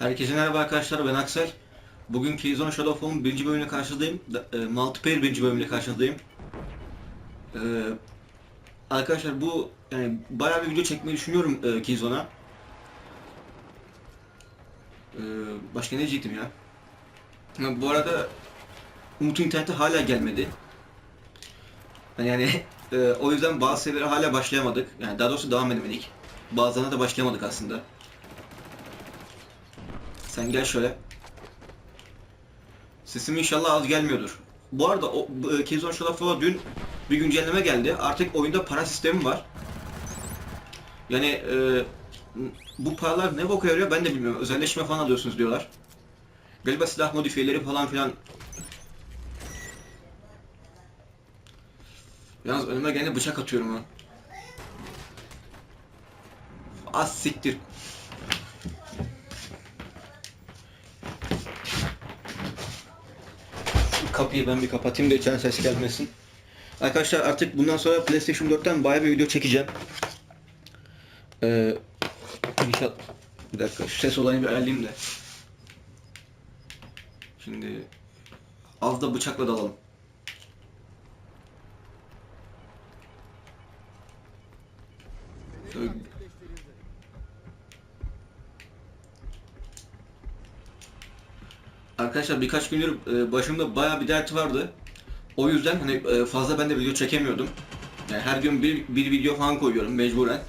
Herkese merhaba arkadaşlar ben Aksel. Bugün Killzone Shadow of birinci bölümüyle karşınızdayım. Da- E, multiplayer birinci bölümüyle karşınızdayım. E, arkadaşlar bu yani bayağı bir video çekmeyi düşünüyorum e, Killzone'a. E, başka ne diyecektim ya? Ha, bu arada Umut'un interneti hala gelmedi. Yani e, o yüzden bazı seviyelere hala başlayamadık. Yani daha doğrusu devam edemedik. Bazılarına da başlayamadık aslında. Sen gel şöyle. Sesim inşallah az gelmiyordur. Bu arada o e, of War dün bir güncelleme geldi. Artık oyunda para sistemi var. Yani e, bu paralar ne boka yarıyor ben de bilmiyorum. Özelleşme falan alıyorsunuz diyorlar. Galiba silah modifiyeleri falan filan. Yalnız önüme gene bıçak atıyorum ha. Az siktir. Kapıyı ben bir kapatayım da içeriden ses gelmesin. Arkadaşlar artık bundan sonra PlayStation 4'ten bayağı bir video çekeceğim. Ee, inşallah... Bir dakika şu ses olayını bir ayarlayayım da. Şimdi az da bıçakla dalalım. Şöyle- Arkadaşlar birkaç gündür e, başımda bayağı bir dert vardı. O yüzden hani e, fazla ben de video çekemiyordum. Yani her gün bir, bir video falan koyuyorum mecburen.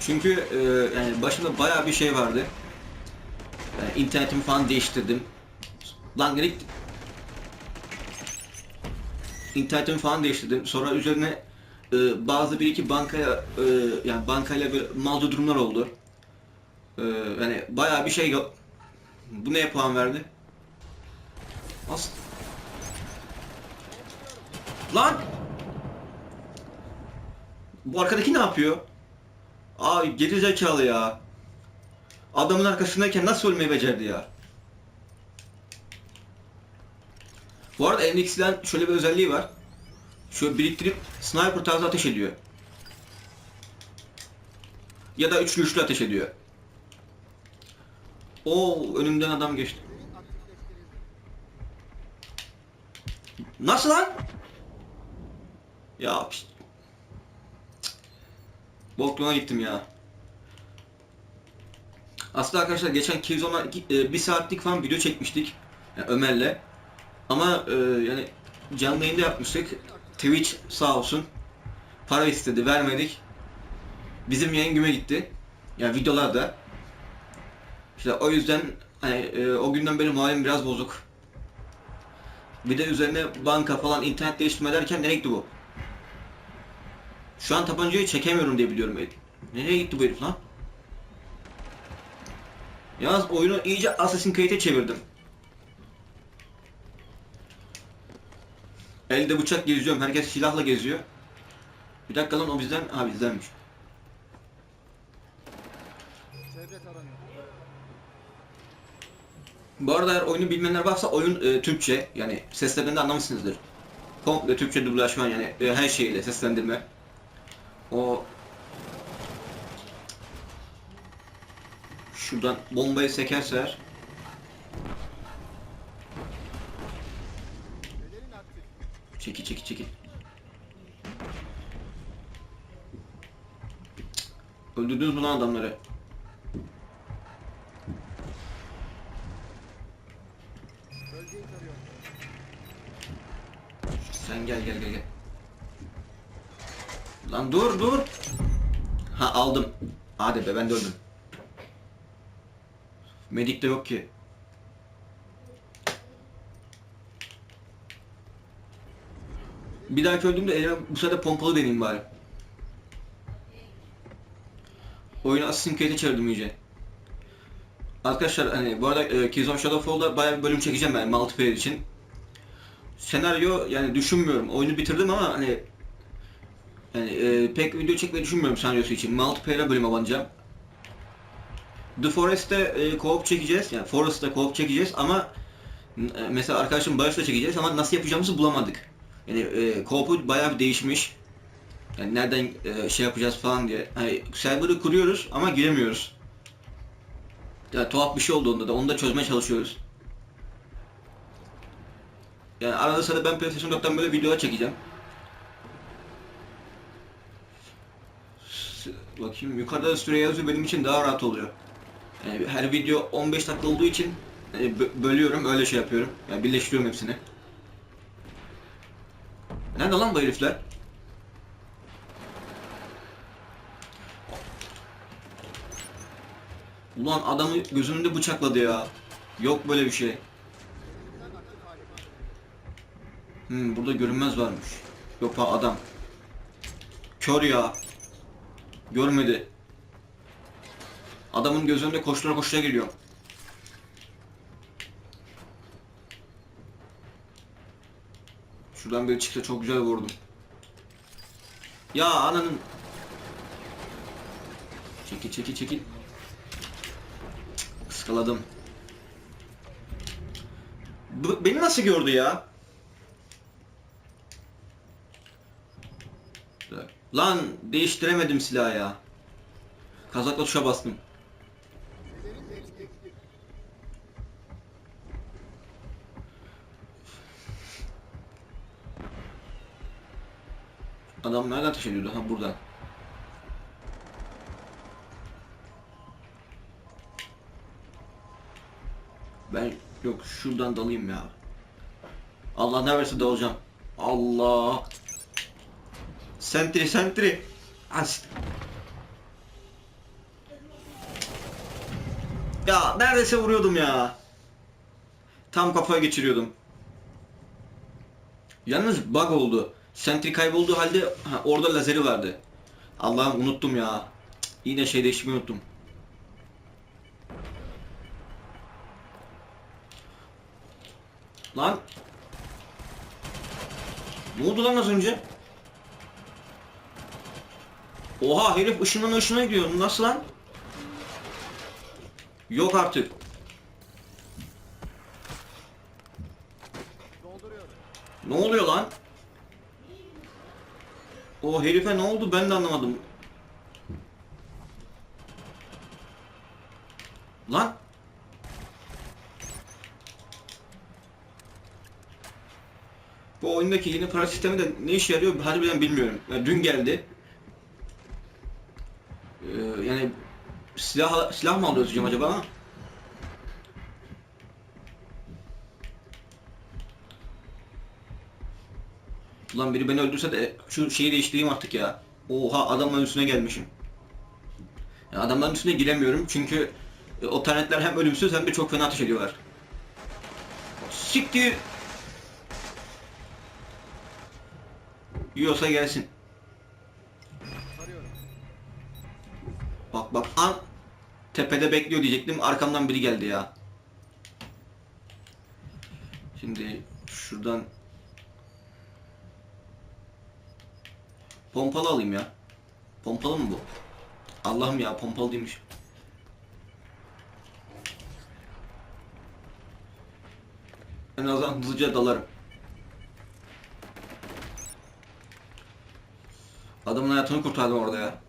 Çünkü e, yani başımda bayağı bir şey vardı. Yani internetimi falan değiştirdim. Lan gerek internetimi falan değiştirdim. Sonra üzerine bazı bir iki bankaya yani bankayla bir mağdur durumlar oldu. Yani bayağı bir şey. Bu neye puan verdi? Nasıl? Lan! Bu arkadaki ne yapıyor? Ay geri zekalı ya. Adamın arkasındayken nasıl ölmeyi becerdi ya? Bu arada silahın şöyle bir özelliği var. Şöyle biriktirip sniper tarzı ateş ediyor. Ya da üçlü üçlü ateş ediyor. Oo önümden adam geçti. Nasıl lan? Ya pişt. Bokluğuna gittim ya. Aslında arkadaşlar geçen Killzone'a e, bir saatlik falan video çekmiştik. Yani Ömer'le. Ama e, yani canlı yayında yapmıştık. Twitch sağ olsun. Para istedi, vermedik. Bizim yayın güme gitti. Yani videolarda. İşte o yüzden hani, e, o günden beri moralim biraz bozuk. Bir de üzerine banka falan internet değiştirme derken nereye gitti bu? Şu an tabancayı çekemiyorum diye biliyorum. E, Nereye gitti bu herif lan? Yalnız oyunu iyice Assassin's Creed'e çevirdim. Elde bıçak geziyorum. Herkes silahla geziyor. Bir dakika lan o bizden. Ha bizdenmiş. Bu arada eğer oyunu bilmeyenler varsa oyun e, Türkçe yani seslerinden de anlamışsınızdır. Komple Türkçe dublaj var yani e, her şeyle seslendirme. O Şuradan bombayı sekerse eğer? Çekil çekil çekil. Öldürdünüz mü lan adamları? Bölgeyi tarıyor. Sen gel gel gel gel. Dur dur. Ha aldım. Hadi be ben de öldüm. Medik de yok ki. Bir dahaki öldüğümde elime bu sefer pompalı deneyeyim bari. Oyunu Assassin's çevirdim iyice. Arkadaşlar hani bu arada e, Killzone Shadow of War'da bayağı bir bölüm çekeceğim ben multiplayer için. Senaryo yani düşünmüyorum. Oyunu bitirdim ama hani yani e, pek video çekmeyi düşünmüyorum senaryosu için. Multiplayer'a bölüm abanacağım. The Forest'te e, co-op çekeceğiz. Yani Forest'ta co-op çekeceğiz ama e, mesela arkadaşım Barış'la çekeceğiz ama nasıl yapacağımızı bulamadık. Yani e, co-op'u bayağı bir değişmiş. Yani nereden e, şey yapacağız falan diye. Hani server'ı kuruyoruz ama giremiyoruz. Ya, tuhaf bir şey oldu onda da. Onu da çözmeye çalışıyoruz. Yani arada sırada ben PlayStation 4'ten böyle videolar çekeceğim. Bakayım yukarıda da süre yazıyor benim için daha rahat oluyor. Yani her video 15 dakika olduğu için bö- bölüyorum öyle şey yapıyorum. Yani birleştiriyorum hepsini. Nerede lan bu herifler? Ulan adamı önünde bıçakladı ya. Yok böyle bir şey. Hmm, burada görünmez varmış. Yok adam. Kör ya. Görmedi. Adamın göz önünde koştura koştura geliyor. Şuradan biri çıksa çok güzel vurdum. Ya ananın. Çekil çekil çekil. Iskaladım. Beni nasıl gördü ya? Lan değiştiremedim silahı ya. Kazakla tuşa bastım. Adam nereden ateş ediyordu? Ha buradan. Ben yok şuradan dalayım ya. Allah ne verse dalacağım. Allah. Sentry sentry. As. Ya neredeyse vuruyordum ya. Tam kafaya geçiriyordum. Yalnız bug oldu. Sentry kaybolduğu halde ha, orada lazeri vardı. Allah'ım unuttum ya. Yine şey değiştirmeyi unuttum. Lan. Ne oldu lan az önce? Oha herif ışından ışına gidiyor. Nasıl lan? Yok artık. Ne oluyor lan? O herife ne oldu ben de anlamadım. Lan. Bu oyundaki yeni para sistemi de ne işe yarıyor harbiden bilmiyorum. Yani dün geldi. Ee, yani silah silah mı alıyoruz hocam acaba? Ulan biri beni öldürse de şu şeyi değiştireyim artık ya. Oha adamların üstüne gelmişim. Ya adamların üstüne giremiyorum çünkü e, o tanetler hem ölümsüz hem de çok fena ateş ediyorlar. Siktir. Yiyorsa gelsin. Bak bak an tepede bekliyor diyecektim arkamdan biri geldi ya. Şimdi şuradan pompalı alayım ya. Pompalı mı bu? Allah'ım ya pompalı değilmiş. En azından hızlıca dalarım. Adamın hayatını kurtardım orada ya.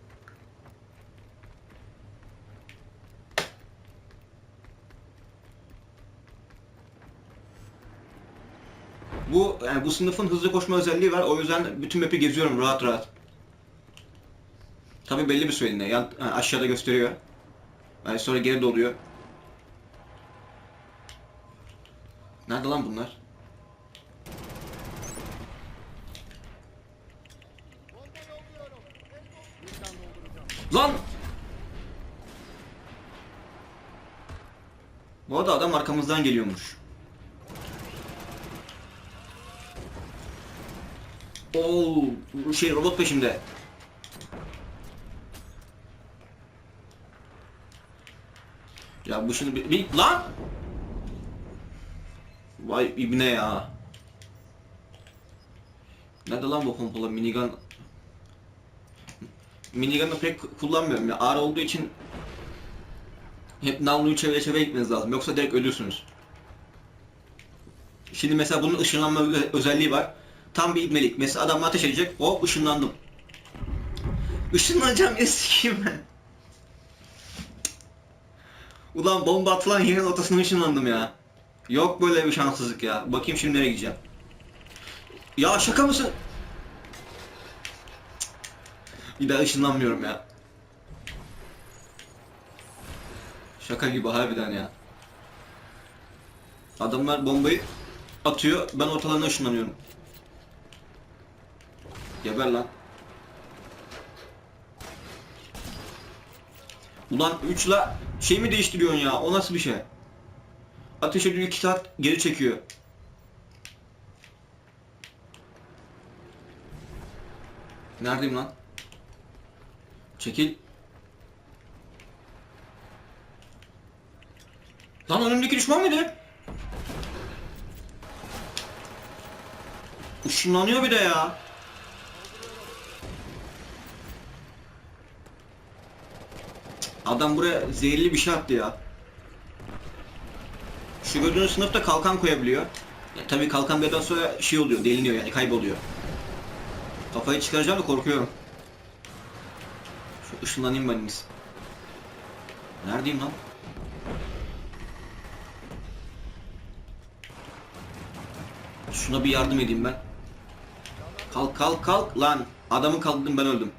Bu yani bu sınıfın hızlı koşma özelliği var. O yüzden bütün map'i geziyorum rahat rahat. Tabi belli bir süreliğine. Yan, ha, aşağıda gösteriyor. Yani sonra geri doluyor. Nerede lan bunlar? Lan! Bu arada adam arkamızdan geliyormuş. Oo, şey robot peşimde. Ya bu şimdi bir, bir- lan! Vay ibne ya. Nerede lan bu pompalı minigun? Minigun'ı pek kullanmıyorum ya ağır olduğu için hep namluyu çevire çevire gitmeniz lazım yoksa direkt ölürsünüz. Şimdi mesela bunun ışınlanma özelliği var. Tam bir ibnelik. Mesela adam ateş edecek. Hop ışınlandım. Işınlanacağım ya sikeyim ben. Ulan bomba atılan yerin ortasına ışınlandım ya. Yok böyle bir şanssızlık ya. Bakayım şimdi nereye gideceğim. Ya şaka mısın? Bir daha ışınlanmıyorum ya. Şaka gibi harbiden ya. Adamlar bombayı atıyor, ben ortalarına ışınlanıyorum. Geber lan. Ulan 3'la şey mi değiştiriyorsun ya? O nasıl bir şey? Ateş ediyor 2 saat geri çekiyor. Neredeyim lan? Çekil. Lan önümdeki düşman mıydı? Işınlanıyor bir de ya. Adam buraya zehirli bir şey attı ya. Şu gördüğünüz sınıfta kalkan koyabiliyor. Ya, tabii kalkan bir yerden sonra şey oluyor, deliniyor yani kayboluyor. Kafayı çıkaracağım da korkuyorum. Şu ışınlanayım ben en iyisi. Neredeyim lan? Şuna bir yardım edeyim ben. Kalk kalk kalk lan. Adamı kaldırdım ben öldüm.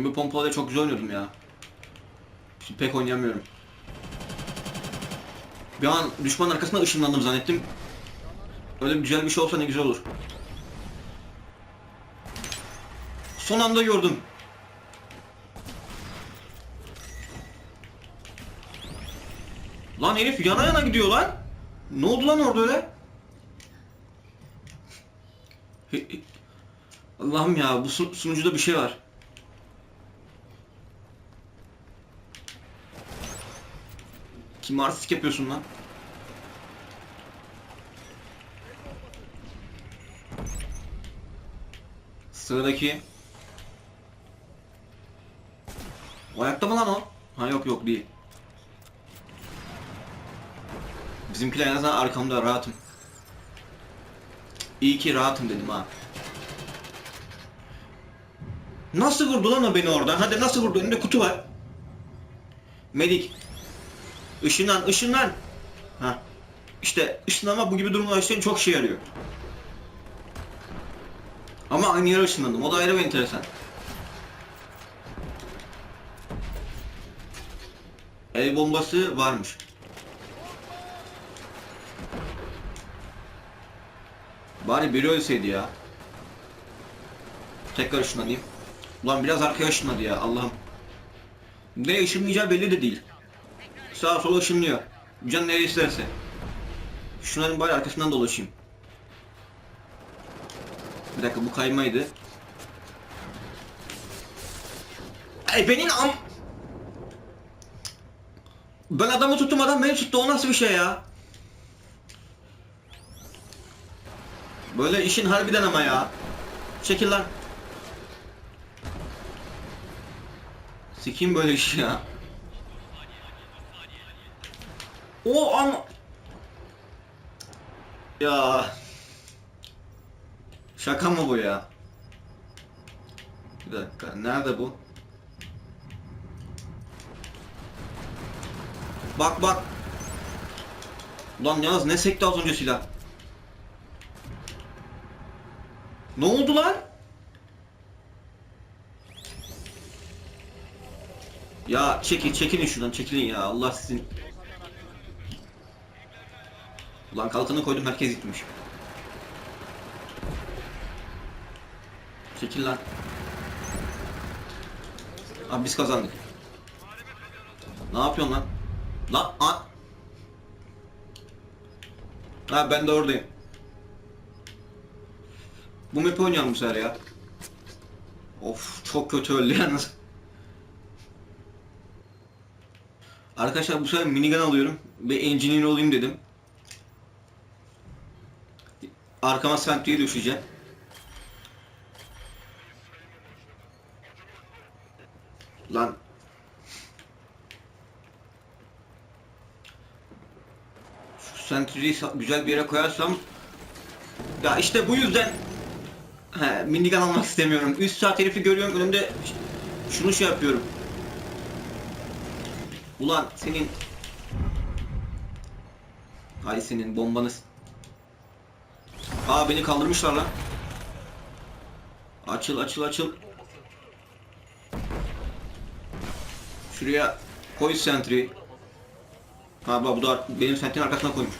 Dün bir çok güzel oynuyordum ya. Şimdi pek oynayamıyorum. Bir an düşman arkasına ışınlandım zannettim. Öyle güzel bir şey olsa ne güzel olur. Son anda gördüm. Lan herif yana yana gidiyor lan. Ne oldu lan orada öyle? Allah'ım ya bu su- sunucuda bir şey var. Kim yapıyorsun lan? Sıradaki. O ayakta mı lan o? Ha yok yok değil. Bizimkiler en azından arkamda rahatım. İyi ki rahatım dedim ha. Nasıl vurdu lan o beni oradan? Hadi nasıl vurdu? Önünde kutu var. Medik. Işınlan, ışınlan. Ha. İşte ışınlanma bu gibi durumlar için çok şey yarıyor. Ama aynı yere ışınlandım. O da ayrı bir enteresan. El bombası varmış. Bari biri ölseydi ya. Tekrar ışınlanayım. Ulan biraz arkaya ışınladı ya Allah'ım. Nereye ışınlayacağı belli de değil. Sağa sola ışınlıyor. Can nereye isterse. Şunların bari arkasından dolaşayım. Bir dakika bu kaymaydı. Ay benim am... Ben adamı tuttum adam beni tuttu o nasıl bir şey ya? Böyle işin harbiden ama ya. Çekil lan. Sikeyim böyle işi ya. O ama... Ya... Şaka mı bu ya? Bir dakika, nerede bu? Bak bak. Ulan yalnız ne sekti az önce silah? Ne oldu lan? Ya çekil çekilin şuradan çekilin ya Allah sizin. Ulan kalkanı koydum herkes gitmiş. Çekil lan. Abi biz kazandık. Ne yapıyorsun lan? Lan a Ha ben de oradayım. Bu map oynayalım bu sefer ya. Of çok kötü öldü yalnız. Arkadaşlar bu sefer minigun alıyorum ve engineer olayım dedim. Arkama sentry'ye düşeceğim. Lan. Şu sentry'yi sa- güzel bir yere koyarsam ya işte bu yüzden He, minigun almak istemiyorum. 3 saat herifi görüyorum önümde Şunu şey yapıyorum. Ulan senin Hay senin bombanız. Aa beni kaldırmışlar lan. Açıl açıl açıl. Şuraya koy sentry. Ha bu da benim sentry'nin arkasına koymuş.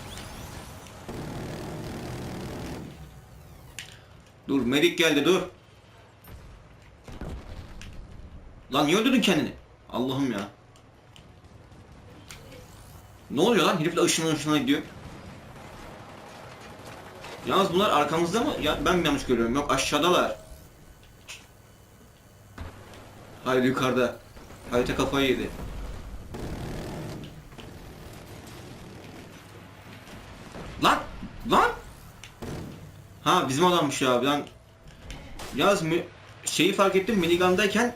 Dur medik geldi dur. Lan niye öldürdün kendini? Allah'ım ya. Ne oluyor lan? Herif de ışına ışına gidiyor. Yalnız bunlar arkamızda mı? Ya ben mi yanlış görüyorum? Yok aşağıdalar. Hayır yukarıda. Harita kafayı yedi. Lan! Lan! Ha bizim adammış ya. Ben yalnız mü şeyi fark ettim minigandayken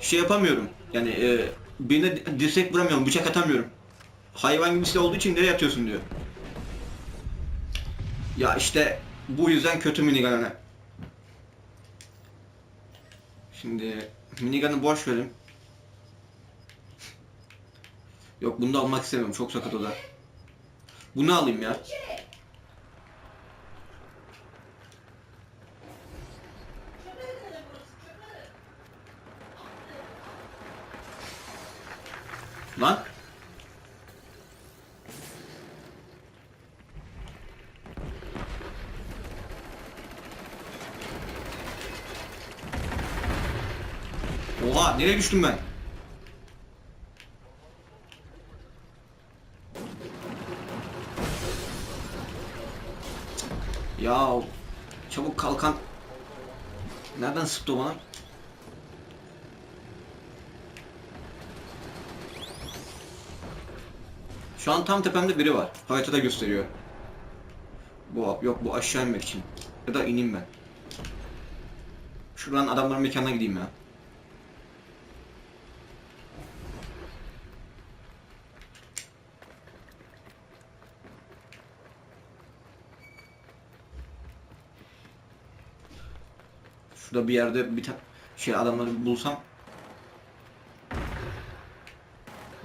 şey yapamıyorum. Yani e, birine dirsek vuramıyorum, bıçak atamıyorum. Hayvan gibi silah olduğu için nereye atıyorsun diyor. Ya işte bu yüzden kötü minigun'a. Şimdi minigun'ı boş verin. Yok bunu da almak istemiyorum. Çok sakat o da. Bunu alayım ya. Lan. Oha nereye düştüm ben? Ya çabuk kalkan. Nereden sıktı bana? Şu an tam tepemde biri var. Haritada gösteriyor. Bu yok bu aşağı inmek için. Ya da ineyim ben. Şuradan adamların mekanına gideyim ya. Şurada bir yerde bir tane şey adamları bulsam.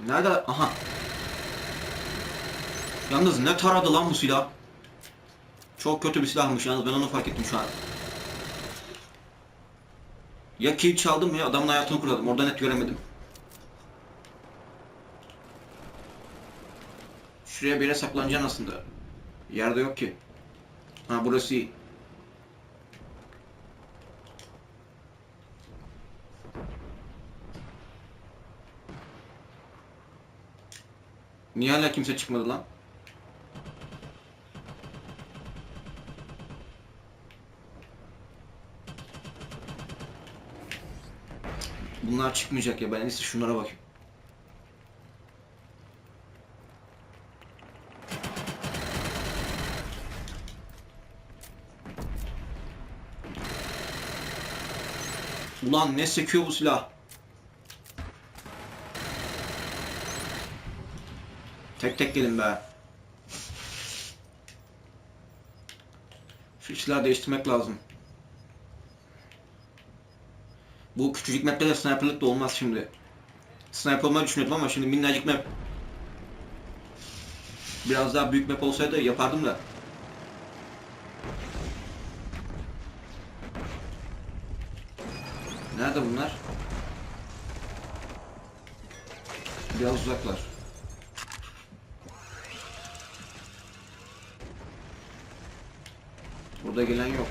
Nerede? Aha. Yalnız ne taradı lan bu silah. Çok kötü bir silahmış yalnız ben onu fark ettim şu an. Ya kill çaldım ya adamın hayatını kurtardım. Orada net göremedim. Şuraya bir yere saklanacaksın aslında. Yerde yok ki. Ha burası iyi. Niye hala kimse çıkmadı lan? Bunlar çıkmayacak ya ben en iyisi şunlara bakayım. Ulan ne sekiyor bu silah? Tek tek gelin be. Şu silahı değiştirmek lazım. Bu küçücük map'te de sniperlık da olmaz şimdi. Sniper olmayı düşünüyordum ama şimdi minnacık map. Biraz daha büyük map olsaydı yapardım da. Nerede bunlar? Biraz uzaklar. Burada gelen yok.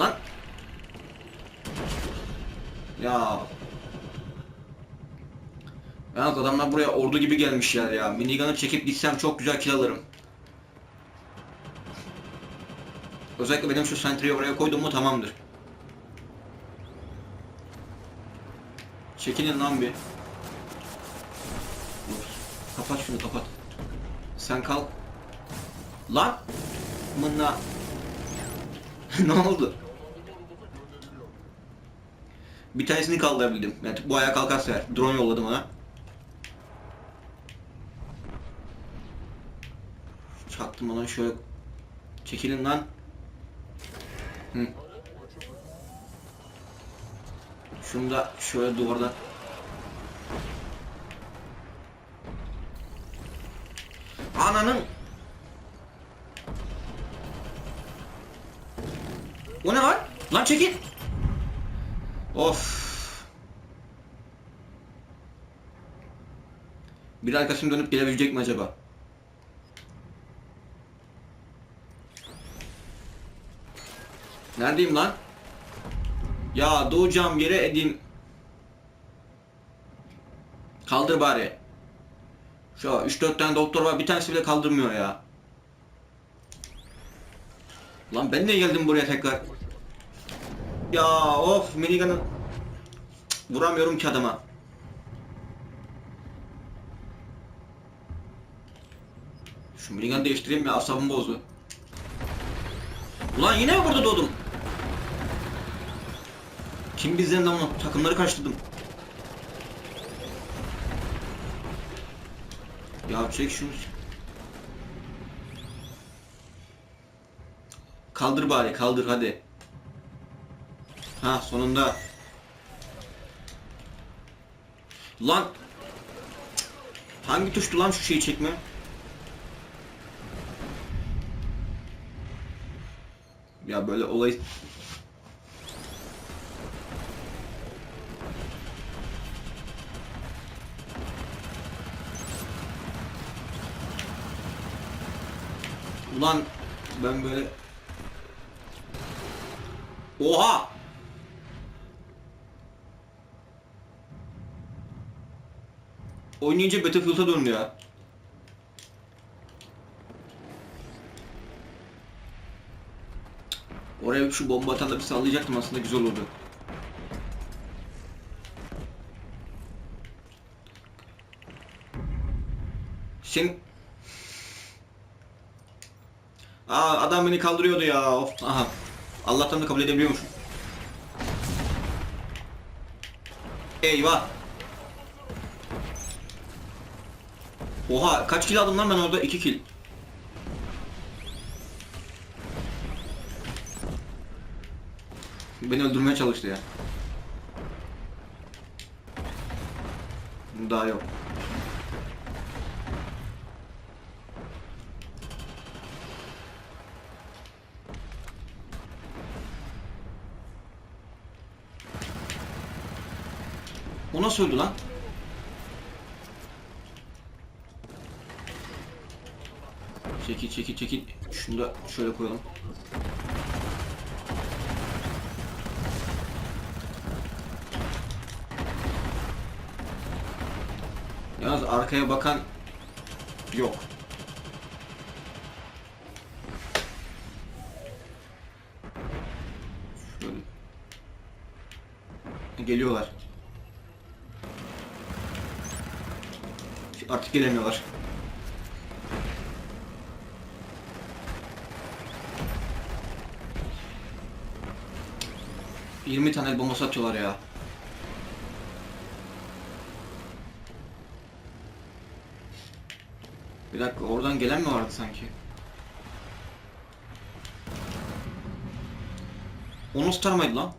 Lan! Ya. Yalnız adamlar buraya ordu gibi gelmişler ya. Minigun'ı çekip gitsem çok güzel kill alırım. Özellikle benim şu sentry'yi oraya koydum mu tamamdır. Çekilin lan bir. Dur. Kapat şunu kapat. Sen kal. Lan! Mına. ne oldu? Bir tanesini kaldırabildim. Yani bu ayağa kalkarsa eğer. Drone yolladım ona. Çaktım ona şöyle. Çekilin lan. Hı. Şunu da şöyle duvardan. Ananın. O ne var? Lan çekil. Of. Bir arkasını dönüp gelebilecek mi acaba? Neredeyim lan? Ya doğacağım yere edeyim. Kaldır bari. Şu 3-4 tane doktor var bir tanesi bile kaldırmıyor ya. Lan ben de geldim buraya tekrar. Ya of minigun'ın Cık, vuramıyorum ki adama. Şu minigun'ı değiştireyim ya asabım bozdu. Ulan yine mi burada doğdum? Kim bizden lan onu? Takımları karıştırdım. Ya çek şunu. Kaldır bari kaldır hadi. Ha sonunda. Lan. Hangi tuştu lan şu şeyi çekme? Ya böyle olay Ulan ben böyle Oha! Oynayınca Battlefield'a döndü ya. Oraya şu bomba atan da bir sallayacaktım aslında güzel olurdu. Sen... Aa adam beni kaldırıyordu ya. Of. Aha. Allah'tan da kabul edebiliyormuşum. Eyvah. Oha kaç kill aldım lan ben orada? 2 kill. Beni öldürmeye çalıştı ya. Daha yok. O nasıl öldü lan? Çekil çekil çekil. Şunu da şöyle koyalım. Yalnız arkaya bakan yok. Şöyle. Geliyorlar. Artık gelemiyorlar. Yirmi tane el bombası ya. Bir dakika oradan gelen mi vardı sanki? Tutar mıydı lan?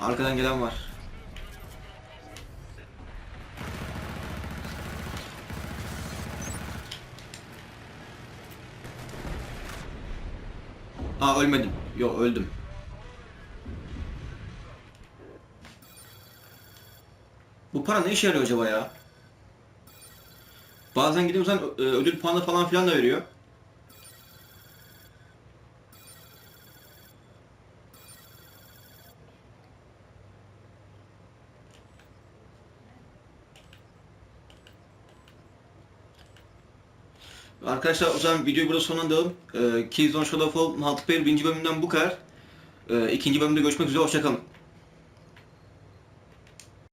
Arkadan gelen var. Aa ölmedim. Yok öldüm. Bu para ne işe yarıyor acaba ya? Bazen gidiyorsan ö- ödül puanı falan filan da veriyor. Arkadaşlar o zaman videoyu burada sonlandıralım. Ee, Killzone Shadowfall multiplayer birinci bölümünden bu kadar. Ee, ikinci bölümde görüşmek üzere, hoşçakalın.